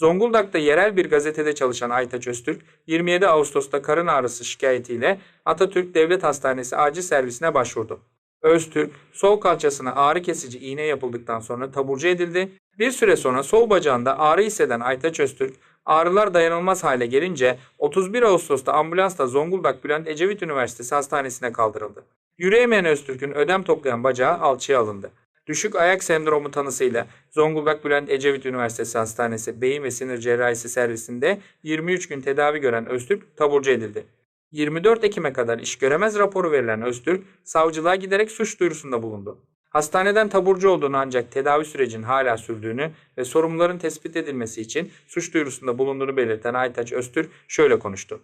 Zonguldak'ta yerel bir gazetede çalışan Aytaç Öztürk, 27 Ağustos'ta karın ağrısı şikayetiyle Atatürk Devlet Hastanesi acil servisine başvurdu. Öztürk, sol kalçasına ağrı kesici iğne yapıldıktan sonra taburcu edildi. Bir süre sonra sol bacağında ağrı hisseden Aytaç Öztürk, ağrılar dayanılmaz hale gelince 31 Ağustos'ta ambulansla Zonguldak Bülent Ecevit Üniversitesi Hastanesi'ne kaldırıldı. Yürüyemeyen Öztürk'ün ödem toplayan bacağı alçıya alındı. Düşük ayak sendromu tanısıyla Zonguldak Bülent Ecevit Üniversitesi Hastanesi Beyin ve Sinir Cerrahisi servisinde 23 gün tedavi gören Öztürk taburcu edildi. 24 Ekim'e kadar iş göremez raporu verilen Öztürk, savcılığa giderek suç duyurusunda bulundu. Hastaneden taburcu olduğunu ancak tedavi sürecinin hala sürdüğünü ve sorumluların tespit edilmesi için suç duyurusunda bulunduğunu belirten Aytaç Öztürk şöyle konuştu.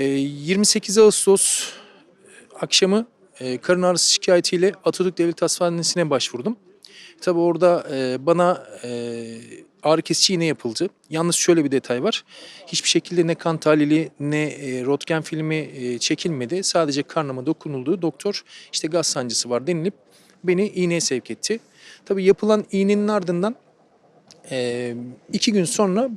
28 Ağustos akşamı e, karın ağrısı şikayetiyle Atatürk Devlet Hastanesi'ne başvurdum. Tabi orada e, bana e, ağrı kesici iğne yapıldı. Yalnız şöyle bir detay var. Hiçbir şekilde ne kan tahlili ne e, röntgen filmi e, çekilmedi. Sadece karnıma dokunuldu. Doktor işte gaz sancısı var denilip beni iğneye sevk etti. Tabi yapılan iğnenin ardından e, iki gün sonra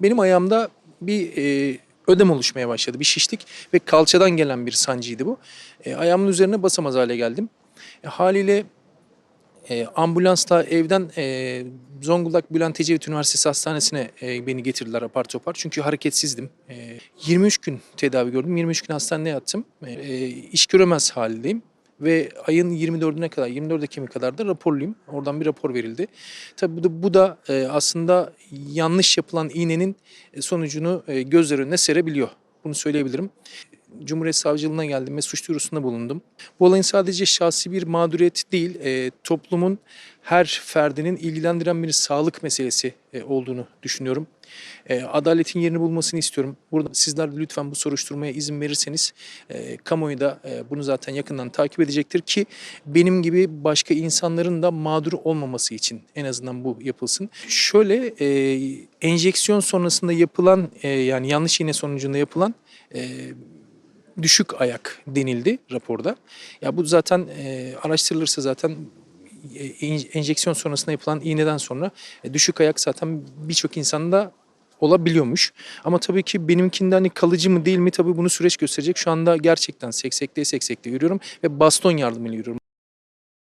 benim ayağımda bir e, ödem oluşmaya başladı. Bir şişlik ve kalçadan gelen bir sancıydı bu. E, ayağımın üzerine basamaz hale geldim. E, haliyle e, ambulansla evden e, Zonguldak Bülent Ecevit Üniversitesi Hastanesi'ne e, beni getirdiler apar topar. Çünkü hareketsizdim. E, 23 gün tedavi gördüm. 23 gün hastaneye yattım. E, e, iş göremez haldeyim. Ve ayın 24'üne kadar, 24 Ekim'e kadar da raporluyum. Oradan bir rapor verildi. Tabii bu da, bu da e, aslında yanlış yapılan iğnenin e, sonucunu e, gözler önüne serebiliyor. Bunu söyleyebilirim. Cumhuriyet Savcılığına geldim ve suç duyurusunda bulundum. Bu olayın sadece şahsi bir mağduriyet değil, e, toplumun her ferdinin ilgilendiren bir sağlık meselesi e, olduğunu düşünüyorum. E, adaletin yerini bulmasını istiyorum. Burada sizler lütfen bu soruşturmaya izin verirseniz e, kamuoyu da e, bunu zaten yakından takip edecektir ki benim gibi başka insanların da mağdur olmaması için en azından bu yapılsın. Şöyle e, enjeksiyon sonrasında yapılan e, yani yanlış iğne sonucunda yapılan e, düşük ayak denildi raporda. Ya bu zaten e, araştırılırsa zaten e, en- enjeksiyon sonrasında yapılan iğneden sonra e, düşük ayak zaten birçok insanda olabiliyormuş. Ama tabii ki benimkinde hani kalıcı mı değil mi tabii bunu süreç gösterecek. Şu anda gerçekten seksekliğe seksekliğe yürüyorum ve baston yardımıyla yürüyorum.